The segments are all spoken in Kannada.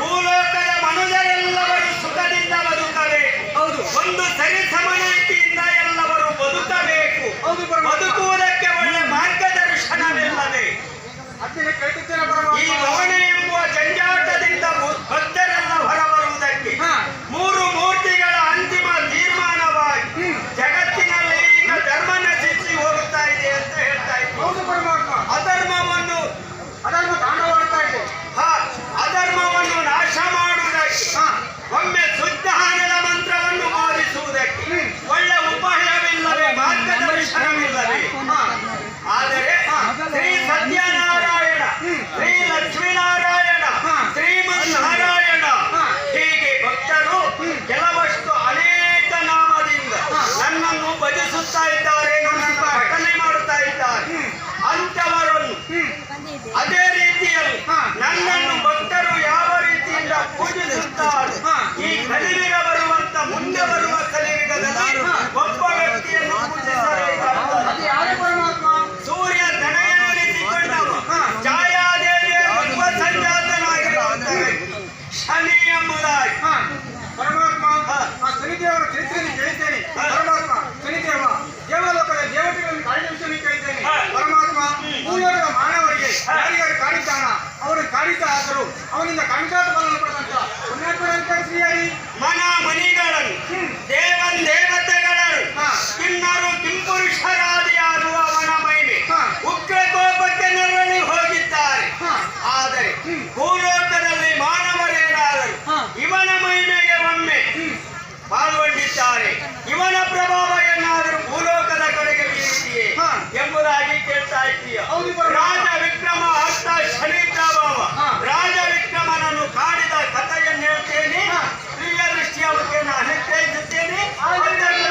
ಭೂಲೋಕದ ಮನುಜರೆಲ್ಲವರು ಸುಖದಿಂದ ಬದುಕಬೇಕು ಹೌದು. ಒಂದು ಸರಿ ಸಮಾನತೆಯಿಂದ ಎಲ್ಲವರು ಬದುಕಬೇಕು. ಹೌದು ಬದುಕುವುದಕ್ಕೆ ಒಳ್ಳೆ ಮಾರ್ಗದರ್ಶನವಿಲ್ಲದೆ. ಈ ಲವಣೆ ಎಂಬುವ ಜಂಜಾಟದಿಂದ ಒಮ್ಮೆ Hallelujah.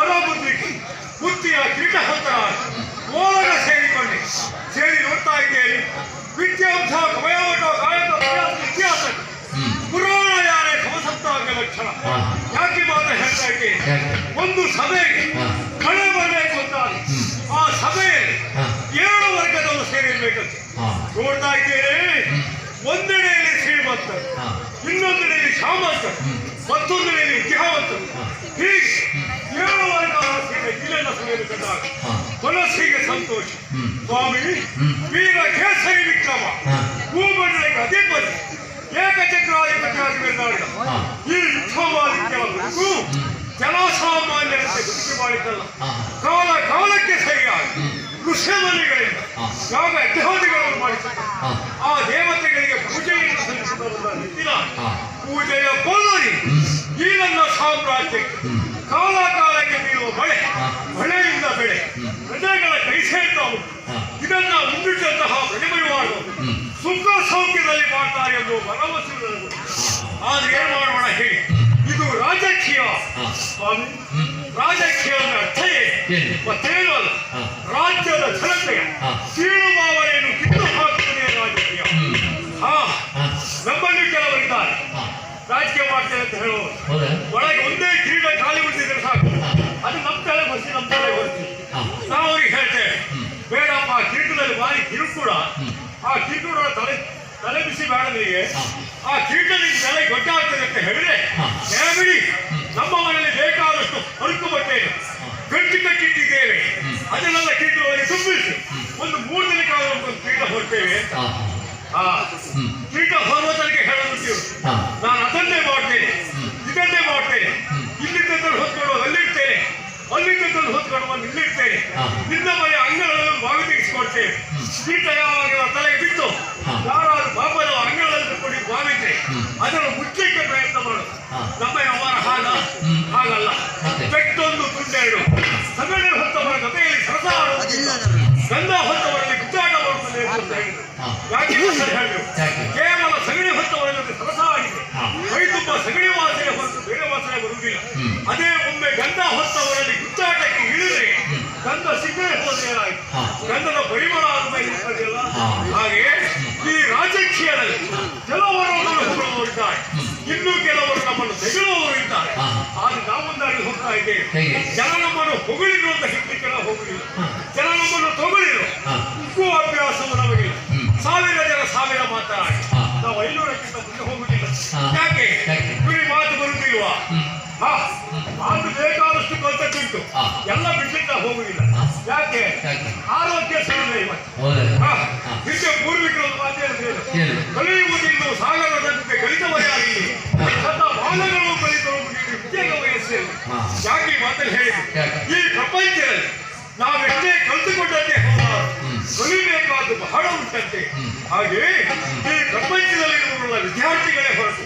ಹೊರಬುದ್ಧಿಗೆ ಬುದ್ಧಿಯ ಕಿರೀಟಹಸ್ತರಾದ ಓಲಗ ಸೇರಿಕೊಂಡೆ ಸೇರಿ ನೋಡ್ತಾ ಇದ್ದೇನೆ ಕವಯವಟ ಗಾಯಕ ಅಭ್ಯಾಸ ಇತಿಹಾಸ. ಪುರಾಣ ಯಾರೇ ಸಮಸಪ್ತಾಂಗ ಲಕ್ಷಣ. ಯಾಕೆ ಮಾತ್ರ ಹೇಳ್ತಾ ಇದ್ದೇನೆ ಒಂದು ಸಭೆಗೆ ಕಳೆ ಬರಬೇಕು ಅಂತ ಆ ಸಭೆಯಲ್ಲಿ ಏಳು ವರ್ಗದವರು ಸೇರಿರ್ಬೇಕಂತೆ ನೋಡ್ತಾ ಇದ್ದೇನೆ ಒಂದೆಡೆಯಲ್ಲಿ ಶ್ರೀಮಂತರು ಇನ್ನೊಂದೆಡೆಯಲ್ಲಿ ಸಾಮಂತರು ಮತ್ತೊಂದೆಡೆಯಲ್ಲಿ ವಿದ್ಯಾವಂತರು ಹೀಗೆ ಸಭೆಯಲ್ಲಿ ಕಂಡಾಗ ಮನಸ್ಸಿಗೆ ಸಂತೋಷ. ಸ್ವಾಮಿ ವೀರ ಕೇಸರಿ ವಿಕ್ರಮ. ಭೂಮಂಡಲಕ್ಕೆ ಅಧಿಪತಿ. ಏಕಚಕ್ರಾಧಿಪತಿಯಾಗಿ ಬೆಳೆದಾಡಿದ ಈ ವಿಕ್ರಮಾದಿತ್ಯವನ್ನು ಜನಸಾಮಾನ್ಯರಂತೆ ಬದುಕಿ ಮಾಡಿದ್ದಲ್ಲ. ಕಾಲ ಕಾಲಕ್ಕೆ ಸರಿಯಾಗಿ ಋಷಮನಿಗಳಿಂದ ಯಾವ ಯಜ್ಞಾದಿಗಳನ್ನು ಮಾಡಿಸುತ್ತಾರೆ ಆ ದೇವತೆಗಳಿಗೆ ಪೂಜೆಯನ್ನು ಸಲ್ಲಿಸಿದ ನಿಂತಿನ ಪೂಜೆಯ ಕೊಲ್ಲರಿ ಈ ನನ್ನ ಸಾಮ್ರಾಜ್ಯಕ್ಕೆ ಕಾಲ ಕಾಲಕ್ಕೆ ಬೀಳುವ ಮಳೆ ಮಳೆಯಿಂದ ಬೆಳೆ ಪ್ರಜೆಗಳ ಕೈ ಸೇರ್ತಾ ಉಂಟು. ಇದನ್ನ ಮುಂದಿಟ್ಟಂತಹ ಪ್ರಜೆಗಳು ಸುಖ ಸೌಖ್ಯದಲ್ಲಿ ಮಾಡ್ತಾರೆ ಎಂದು ಭರವಸೆ. ಆದ್ರೆ ಏನ್ ಮಾಡೋಣ ಹೇಳಿ? ಇದು ರಾಜಕೀಯ. ಸ್ವಾಮಿ ರಾಜಕೀಯ ಅರ್ಥ ಏನು? ಮತ್ತೇನು ಅಲ್ಲ? ರಾಜ್ಯದ ಜನತೆಯ ಕೀಳು ರಾಜಕೀಯ ಮಾಡ್ತೇನೆ ಅಂತ ಹೇಳುವರು ಒಳಗೆ ಒಂದೇ ಕ್ರೀಡ ಖಾಲಿ ಉಳಿದಿದ್ರೆ ಸಾಕು. ಅದು ನಮ್ಮ ತಲೆ ಬರ್ಸಿ ನಮ್ಮ ತಲೆ ಬರ್ಸಿ ನಾವು ಅವ್ರಿಗೆ ಹೇಳ್ತೇವೆ ಬೇಡಪ್ಪ ಕಿರೀಟದಲ್ಲಿ ಬಾರಿ ಕಿರುಕುಳ ಆ ಕಿರುಕುಳ ತಲೆ ತಲೆ ಬಿಸಿ ಬೇಡ ಆ ಕೀಟದಿಂದ ತಲೆ ಗೊತ್ತಾಗ್ತದೆ ಅಂತ ಹೇಳಿದ್ರೆ ಬಿಡಿ ನಮ್ಮ ಮನೆಯಲ್ಲಿ ಬೇಕಾದಷ್ಟು ಅರುಕು ಬಟ್ಟೆ ಗಂಟು ಕಟ್ಟಿಟ್ಟಿದ್ದೇವೆ ಅದನ್ನೆಲ್ಲ ಕಿರೀಟದೊಳಗೆ ತುಂಬಿಸಿ. ಒಂದು ಮೂರು ದಿನಕ್ಕಾಗ ಒಂದು ಕೀಟ ಹೊರ್ತೇವೆ ಅಂತ ಆ ಕಿರೀಟ ಹೊರುವುದಕ್ಕೆ ಹೇಳಲು ನಾನು ಅದನ್ನೇ ಮಾಡ್ತೇನೆ. ಇದನ್ನೇ ಮಾಡ್ತೇನೆ. ಇಲ್ಲಿಂದ ಹೊತ್ಕೊಂಡು ಅಲ್ಲಿರ್ತೇನೆ. ಅಲ್ಲಿಂದ ಹೊತ್ಕೊಂಡು ಬಂದು ಇಲ್ಲಿರ್ತೇನೆ ನಿನ್ನ ಮನೆ ಅಂಗಳಗಳನ್ನು ಬಾವಿ ತೆಗೆಸಿಕೊಡ್ತೇವೆ ಕೀಟ ಯಾವಾಗ ತಲೆಗೆ ಬಿತ್ತು. ಯಾರಾದ್ರೂ ಬಾಬನ ಅಂಗಳದಲ್ಲಿ ಕೊಡಿ ಬಾವಿದ್ರೆ ಅದನ್ನು ಮುಚ್ಚಲಿಕ್ಕೆ ಪ್ರಯತ್ನ ಮಾಡು ನಮ್ಮ ವ್ಯವಹಾರ ಹಾಗ ಹಾಗಲ್ಲ. ಪೆಟ್ಟೊಂದು ತುಂಡೆರಡು ಸಗಣಿ ಕೇವಲ ಸಗಣಿ ಹೊತ್ತವರ ಜೊತೆ ಸರಸ ಆಗಿದೆ ಕೈ ತುಂಬ ಸಗಣಿ ವಾಸನೆ ಹೊರತು ಬೇರೆ ವಾಸನೆ ಬರುವುದಿಲ್ಲ. ಅದೇ ಒಮ್ಮೆ ಗಂಧ ಹೊತ್ತವರಲ್ಲಿ ಗುದ್ದಾಟಕ್ಕೆ ಇಳಿದ್ರೆ ಗಂಧ ಸಿಗದೆ ಹೋದ್ರೆ ಗಂಧದ ಪರಿಮಳ ಇರ್ತದೆಯಲ್ಲ ಹಾಗೆ ಈ ರಾಜಕೀಯದಲ್ಲಿ ಕೆಲವರು ನಮ್ಮನ್ನು ಇನ್ನೂ ಕೆಲವರು ನಮ್ಮನ್ನು ತೆಗೆಳುವವರು ಇದ್ದಾರೆ ಆದ್ರೆ ನಾವೊಂದಾಗಿ ಹೋಗ್ತಾ ಇದ್ದೇವೆ. ಜನ ನಮ್ಮನ್ನು ಹೊಗಳಿರು ಅಂತ ಹೇಳಲಿಕ್ಕೆ ಹೋಗಲಿಲ್ಲ. ಜನ ನಮ್ಮನ್ನು ತೊಗಳಿರು ಉಕ್ಕುವ ಅಭ್ಯಾಸವು ಯಾಕೆ? ಗುರಿ ಮಾತು ಬರುತ್ತಿಲ್ವಾ? ಹಾ. ಮಾತು ಬೇಕಾದಷ್ಟು ಕಲ್ತಕ್ಕುಂಟು ಎಲ್ಲ ಬಿಡ್ಲಿಕ್ಕೆ ಹೋಗುದಿಲ್ಲ ಯಾಕೆ? ಆರೋಗ್ಯ ಸರಳ ಇವತ್ತು. ಹಿಂದೆ? ಪೂರ್ವಿಕರು ಮಾತು ಹೇಳಿದ್ರು ಕಲಿಯುವುದಿನ್ನು ಸಾಗರದಂತೆ ಕಲಿತವರಾಗಲಿ ಸತ ಬಾಲಗಳು ಕಲಿತರು ಉದ್ಯೋಗ ವಯಸ್ಸಲ್ಲಿ. ಯಾಕೆ ಮಾತು ಹೇಳಿ ಹೇಳಿದ್ರು ಈ ಪ್ರಪಂಚದಲ್ಲಿ ನಾವೆಷ್ಟೇ ಕಲಿತುಕೊಂಡಂತೆ ಹೋದ ಕಲಿಬೇಕಾದ್ದು ಬಹಳ ಉಂಟಂತೆ. ಹಾಗೆ ಈ ಪ್ರಪಂಚದಲ್ಲಿರುವವರ ವಿದ್ಯಾರ್ಥಿಗಳೇ ಹೊರತು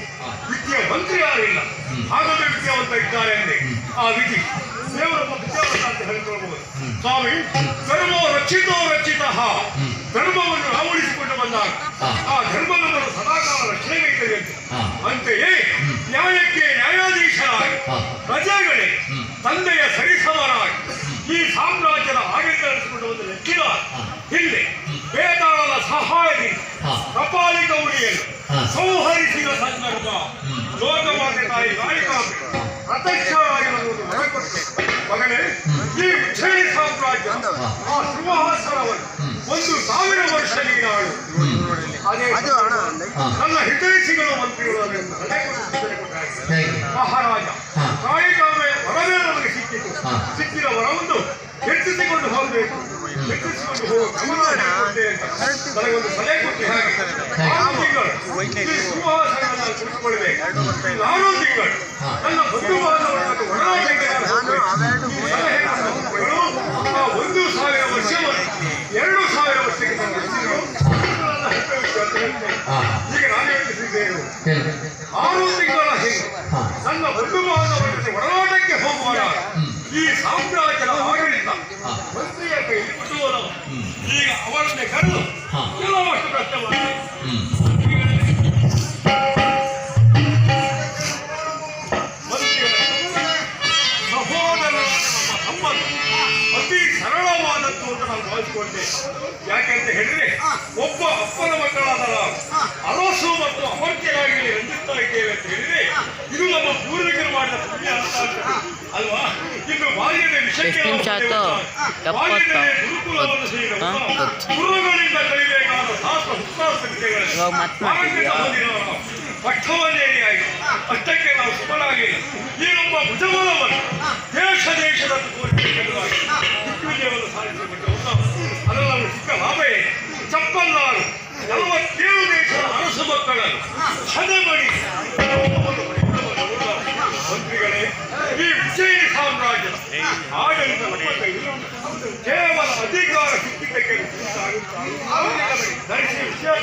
ವಿದ್ಯಾವಂತರು ಯಾರು ಇಲ್ಲ ಹಾಗಾದ್ರೆ ವಿದ್ಯಾವಂತ ಇದ್ದಾರೆ ಅಂದ್ರೆ ಆ ವಿಧಿ ದೇವರಮ್ಮ ವಿದ್ಯಾವಂತ ಅಂತ ಹೇಳ್ಕೊಳ್ಬಹುದು ಸ್ವಾಮಿ, ಧರ್ಮೋ ರಕ್ಷಿತೋ ರಕ್ಷಿತ. ಧರ್ಮವನ್ನು ನಾವು ಉಳಿಸಿಕೊಂಡು ಬಂದಾಗ ಆ ಧರ್ಮದ ಸದಾಕಾಲ ರಕ್ಷಣೆ ಅಂತೆಯೇ ನ್ಯಾಯಕ್ಕೆ ಕಪಾಲಿಕ ಉಳಿಯಲು ಸಂಹರಿಸಿದ ಸಂದರ್ಭ. ಲೋಕಮಾತೆ ತಾಯಿ ಗಾಳಿಕಾಂಬೆ ಪ್ರತ್ಯಕ್ಷವಾಗಿ ನಮ್ಮನ್ನು ಹೊರಕೊಟ್ಟೆ ಮಗನೇ ಈ ಉಜ್ಜಯಿನಿ ಸಾಮ್ರಾಜ್ಯ ಆ ಸಿಂಹಾಸನವನ್ನು ಒಂದು ಸಾವಿರ ವರ್ಷ ನೀನಾಳು ಅದೇ ನನ್ನ ಹಿತೈಷಿಗಳು ಮಂತ್ರಿಗಳು. ಮಹಾರಾಜ ಕಾಳಿಕಾಂಬೆ ವರವೇ ನಮಗೆ ಸಿಕ್ಕಿತು. ಸಿಕ್ಕಿದ ವರವನ್ನು ಹೆಚ್ಚಿಸಿಕೊಂಡು ಹೋಗಬೇಕು. ಒಂದು ಸಾವಿರ ವರ್ಷ ಎರಡು ಸಾವಿರ ವರ್ಷಕ್ಕೆ. ಈಗ ನಾನು ಯೋಚಿಸಿದ್ದೇನೆ ಆರು ತಿಂಗಳ ಹಿಂದೆ ನನ್ನ ಬಂಧು ಇದ್ದೇವೆ ಅಂತ ಹೇಳಿದ್ರೆ ಇದು ನಮ್ಮ ಪೂರ್ವಿಕರು ಮಾಡಿದ ಪುಣ್ಯ ಅಂತ ಅಲ್ವಾ? ಇನ್ನು ಬಾಲ್ಯದ ವಿಷಯಕ್ಕೆ ಗುರುಕುಲವನ್ನು ಸೇರಿದ. ಗುರುಗಳಿಂದ ಕಲಿಬೇಕಾದ ಶಾಸ್ತ್ರ ಹುತ್ತಾಸಕ್ತಿಗಳು ಮತ್ತ್ ಪಠವನೇರಿಯಾಗಿ ಅಷ್ಟಕ್ಕೆ ನಾವು ಸುಖರಾಗಿ ಈ ನಮ್ಮ ಭುಜಬಲವನ್ನು ದೇಶ ದೇಶದ ದಿಗ್ವಿಜಯವನ್ನು ಸಾಧಿಸಬೇಕು ಅದರಲ್ಲಿ ನಾವು ಸಿಕ್ಕ ಲಾಭ ಚಪ್ಪಲ್ಲಾರು ನಲವತ್ತೇಳು ದೇಶದ ಅರಸು ಮಕ್ಕಳನ್ನು ಹದಮಣಿ ಮಂತ್ರಿಗಳೇ, ಈ ವಿಜಯ ಸಾಮ್ರಾಜ್ಯ ಆಡಳಿತ ನಮ್ಮ ಕೇವಲ ಅಧಿಕಾರ ಸಿಕ್ಕಿದ್ದಕ್ಕೆ ಧರಿಸಿ ವಿಷಯ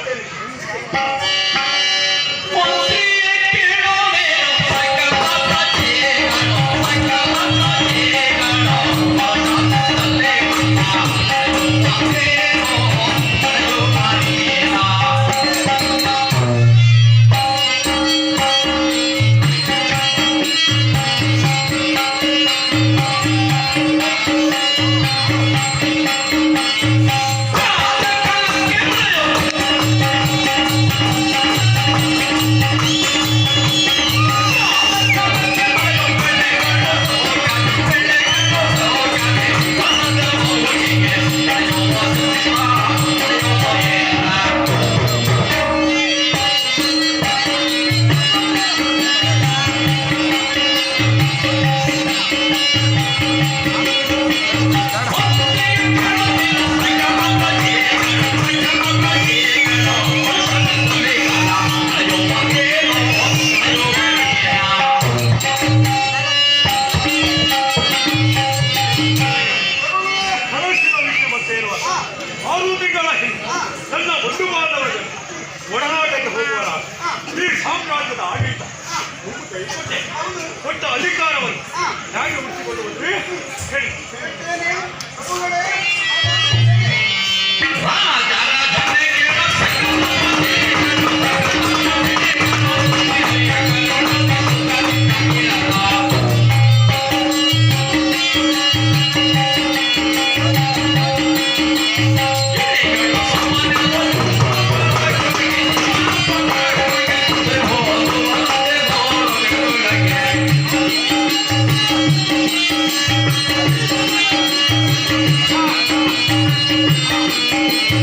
ಒಳ್ಳೆ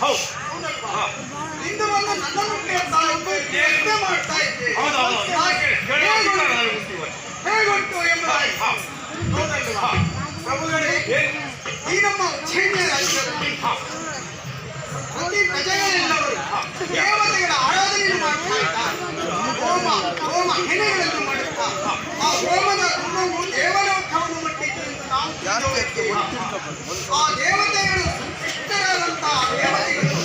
ಹೌದು ಯೋಗಕ್ಷೇಮ ಹೇಳಿ ಹೇಗುಂಟು? ಹೌದಲ್ವಾ? ಪ್ರಭುಗಳೇ ಈ ನಮ್ಮ ಪ್ರಜೆಗಳೆಲ್ಲವರು ದೇವತೆಗಳ ಆರಾಧನೆಯನ್ನು ಮಾಡ್ತಾ ಇದ್ದಾರೆ ಹೋಮ ಹೋಮ ಹೆಣೆಗಳನ್ನು ಮಾಡುತ್ತಾ ಆ ಹೋಮದ ಧರ್ಮವು ದೇವಲೋಕವನ್ನು ತಿಳಿದುಕೊಳ್ಳುತ್ತೇವೆ. ಆ ದೇವತೆಗಳು ಇಷ್ಟರಾದಂತಹ ದೇವತೆಗಳು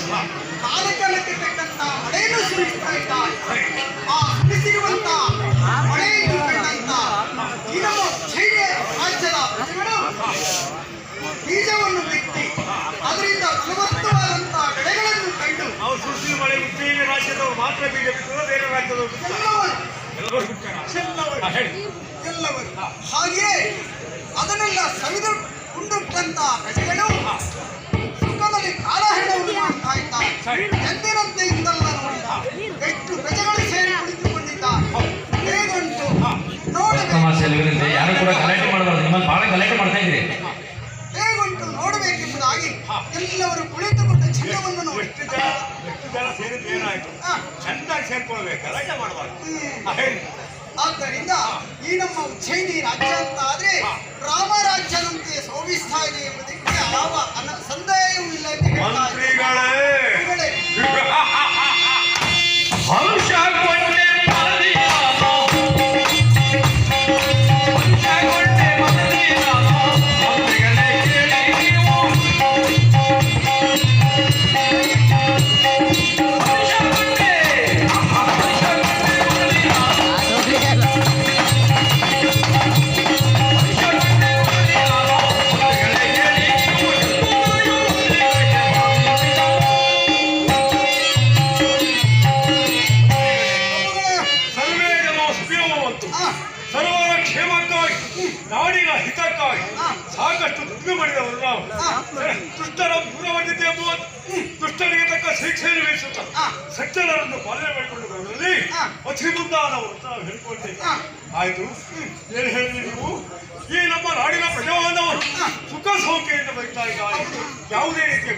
ಕಾಲಕಾಲಕ್ಕೆ ತಕ್ಕಂತ ಮಳೆಯನ್ನು ಸುರಿಸ್ತಾ ಇದ್ದಾರೆ. ಆ ಸುರಿಸಿರುವಂತ ಮಳೆಯನ್ನು ಕಂಡಂತ ನಮ್ಮ ಉಜ್ಜಯಿನಿಯ ರಾಜ್ಯದ ಪ್ರಜೆಗಳು ಬೀಜವನ್ನು ಬಿತ್ತಿ ಅದರಿಂದ ಫಲವತ್ತವಾದಂತಹ ಬೆಳೆಗಳನ್ನು ಕಂಡು ಮಳೆ ಉಜ್ಜಯಿನಿ ರಾಜ್ಯದವರು ಮಾತ್ರ ಬೀಜಕ್ಕೆ ಬೇರೆ ರಾಜ್ಯದವರು. ಎಲ್ಲವರು ಎಲ್ಲವರು. ಹಾಗೆಯೇ ಅದನ್ನೆಲ್ಲ ಸವಿದು ಉಂಡುಟ್ಟಂತ ಪ್ರಜೆಗಳು ಸುಖದಲ್ಲಿ ಕಾಲಹರಣವನ್ನು ಮಾಡ್ತಾ ಇದ್ದಾರೆ ಸರಿ. ಎಂದಿನಂತೆ ಇಂದಲ್ಲ ನೋಡಿದ. ಎಷ್ಟು ಪ್ರಜೆಗಳು ಸೇರಿ ಕುಳಿತುಕೊಂಡಿದ್ದಾರೆ ಹೇಗುಂಟು ನೋಡಬೇಕು ತಮಾಷೆಯಲ್ಲಿ ಯಾರು ಕೂಡ ಗಲಾಟೆ ಮಾಡಬಾರ್ದು. ನಿಮ್ಮಲ್ಲಿ ಬಹಳ ಗಲಾಟೆ ಮಾಡ್ತಾ ಇದ್ರಿ ಹೇಗುಂಟು ನೋಡಬೇಕೆಂಬುದಾಗಿ ಎಲ್ಲವರು ಕುಳಿತುಕೊಂಡ ಚಿನ್ನವನ್ನು ನೋಡಿ. ಎಷ್ಟು ಜನ ಎಷ್ಟು ಜನ ಸೇರಿದ್ದು ಏನಾಯ್ತು? ಆ, ಚಂದಾಗಿ ಸೇರ್ಕೊಳ್ಬೇಕು. ಗಲಾಟೆ ಮಾಡಬಾರ್ದು. ಹ್ಮ್. ಹಾ, ಹೇಳಿ. ಆದ್ದರಿಂದ ಈ ನಮ್ಮ ಉಜ್ಜಯಿನಿ ರಾಜ್ಯ ಅಂತ ಆದ್ರೆ ರಾಮರಾಜ್ಯದಂತೆ ಶೋಭಿಸ್ತಾ ಇದೆ ಎಂಬುದಕ್ಕೆ ಯಾವ ಅನ ಸಂದೇಹವೂ ಇಲ್ಲ ಎಂದು ಹೇಳ್ತಾರೆ. ಮಂತ್ರಿಗಳೇ. ಮುಂದಾದವರು ನಾವು ಆಯ್ತು. ಏನ್ ಹೇಳಿದ್ರಿ ನೀವು? ಈ ನಮ್ಮ ನಾಡಿನ ಪ್ರಜಾಬಾಂಧವರು ಸುಖ ಸೌಖ್ಯದಿಂದ ಬರೀತಾ ಇದ್ದಾರೆ. ಯಾವುದೇ ರೀತಿಯ